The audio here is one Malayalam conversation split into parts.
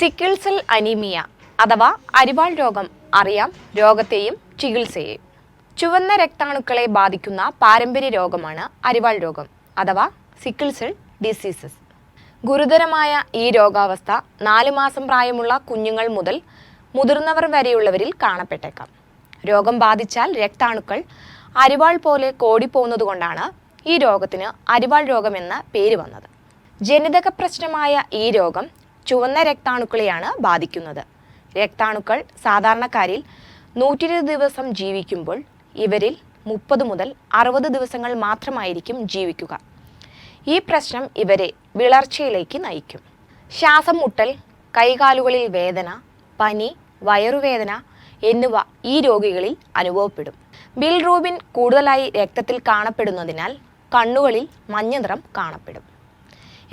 സിക്കിൾസെൽ അനീമിയ അഥവാ അരിവാൾ രോഗം അറിയാം. രോഗത്തെയും ചികിത്സയെയും ചുവന്ന രക്താണുക്കളെ ബാധിക്കുന്ന പാരമ്പര്യ രോഗമാണ് അരിവാൾ രോഗം അഥവാ സിക്കിൾസിൽ ഡിസീസസ് ഗുരുതരമായ ഈ രോഗാവസ്ഥ നാല് മാസം പ്രായമുള്ള കുഞ്ഞുങ്ങൾ മുതൽ മുതിർന്നവർ വരെയുള്ളവരിൽ കാണപ്പെട്ടേക്കാം. രോഗം ബാധിച്ചാൽ രക്താണുക്കൾ അരിവാൾ പോലെ കോടിപ്പോകുന്നതുകൊണ്ടാണ് ഈ രോഗത്തിന് അരിവാൾ രോഗമെന്ന പേര് വന്നത്. ജനിതക പ്രശ്നമായ ഈ രോഗം ചുവന്ന രക്താണുക്കളെയാണ് ബാധിക്കുന്നത്. രക്താണുക്കൾ സാധാരണക്കാരിൽ നൂറ്റി ഇരുപത് ദിവസം ജീവിക്കുമ്പോൾ ഇവരിൽ മുപ്പത് മുതൽ അറുപത് ദിവസങ്ങൾ മാത്രമായിരിക്കും ജീവിക്കുക. ഈ പ്രശ്നം ഇവരെ വിളർച്ചയിലേക്ക് നയിക്കും. ശ്വാസം മുട്ടൽ കൈകാലുകളിൽ വേദന പനി വയറുവേദന എന്നിവ ഈ രോഗികളിൽ അനുഭവപ്പെടും. ബിൽറൂബിൻ കൂടുതലായി രക്തത്തിൽ കാണപ്പെടുന്നതിനാൽ കണ്ണുകളിൽ മഞ്ഞ നിറം കാണപ്പെടും.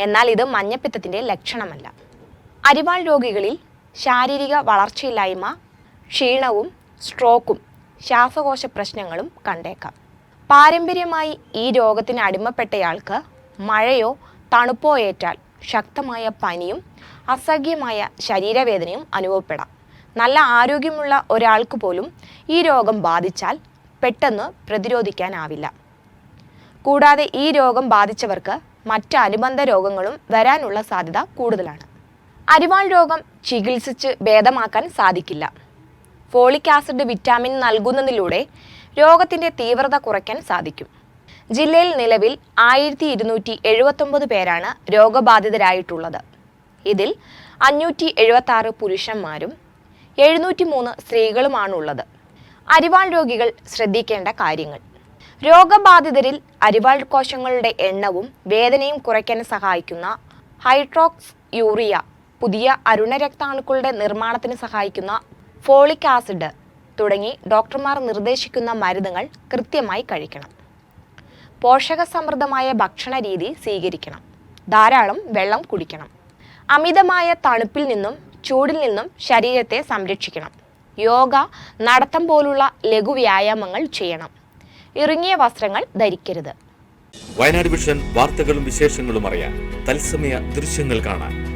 എന്നാൽ ഇത് മഞ്ഞപ്പിത്തത്തിന്റെ ലക്ഷണമല്ല. അരിവാൾ രോഗികളിൽ ശാരീരിക വളർച്ചയില്ലായ്മ ക്ഷീണവും സ്ട്രോക്കും ശ്വാസകോശ പ്രശ്നങ്ങളും കണ്ടേക്കാം. പാരമ്പര്യമായി ഈ രോഗത്തിന് അടിമപ്പെട്ടയാൾക്ക് മഴയോ തണുപ്പോ ഏറ്റാൽ ശക്തമായ പനിയും അസഹ്യമായ ശരീരവേദനയും അനുഭവപ്പെടാം. നല്ല ആരോഗ്യമുള്ള ഒരാൾക്ക് പോലും ഈ രോഗം ബാധിച്ചാൽ പെട്ടെന്ന് പ്രതിരോധിക്കാനാവില്ല. കൂടാതെ ഈ രോഗം ബാധിച്ചവർക്ക് മറ്റ് അനുബന്ധ രോഗങ്ങളും വരാനുള്ള സാധ്യത കൂടുതലാണ്. അരിവാൾ രോഗം ചികിത്സിച്ച് ഭേദമാക്കാൻ സാധിക്കില്ല. ഫോളിക് ആസിഡ് വിറ്റാമിൻ നൽകുന്നതിലൂടെ രോഗത്തിന്റെ തീവ്രത കുറയ്ക്കാൻ സാധിക്കും. ജില്ലയിൽ നിലവിൽ ആയിരത്തി ഇരുന്നൂറ്റി എഴുപത്തൊമ്പത് പേരാണ് രോഗബാധിതരായിട്ടുള്ളത്. ഇതിൽ അഞ്ഞൂറ്റി എഴുപത്തി ആറ് പുരുഷന്മാരും എഴുന്നൂറ്റി മൂന്ന് സ്ത്രീകളുമാണുള്ളത്. അരിവാൾ രോഗികൾ ശ്രദ്ധിക്കേണ്ട കാര്യങ്ങൾ. രോഗബാധിതരിൽ അരിവാൾ കോശങ്ങളുടെ എണ്ണവും വേദനയും കുറയ്ക്കാൻ സഹായിക്കുന്ന ഹൈഡ്രോക്സ് യൂറിയ പുതിയ അരുണരക്താണുക്കളുടെ നിർമ്മാണത്തിന് സഹായിക്കുന്ന ഫോളിക് ആസിഡ് തുടങ്ങി ഡോക്ടർമാർ നിർദ്ദേശിക്കുന്ന മരുന്നുകൾ കൃത്യമായി കഴിക്കണം. പോഷക സമൃദ്ധമായ ഭക്ഷണ രീതി സ്വീകരിക്കണം. ധാരാളം വെള്ളം കുടിക്കണം. അമിതമായ തണുപ്പിൽ നിന്നും ചൂടിൽ നിന്നും ശരീരത്തെ സംരക്ഷിക്കണം. യോഗ നടത്തം പോലുള്ള ലഘു വ്യായാമങ്ങൾ ചെയ്യണം. ഇറുങ്ങിയ വസ്ത്രങ്ങൾ ധരിക്കരുത്. വയനാട് വിഷൻ വാർത്തകളും വിശേഷങ്ങളും അറിയാൻ തത്സമയ ദൃശ്യങ്ങൾ കാണാൻ